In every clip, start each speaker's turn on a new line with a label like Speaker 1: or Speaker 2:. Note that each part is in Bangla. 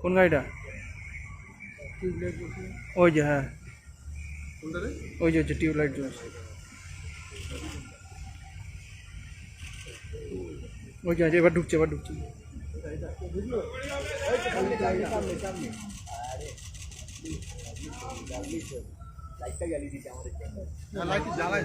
Speaker 1: কোন গাড়িটা? ওই যে হ্যাঁ। ওই যে হচ্ছে টিউবলাইট জ্বলছে। ওই যে এবার ঢুকছে এবার ঢুকছে। হ্যাঁ, লাইটটা জ্বালিয়ে দিচ্ছে আমাদের হ্যাঁ, লাইটটা জ্বালায়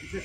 Speaker 1: বিশেষ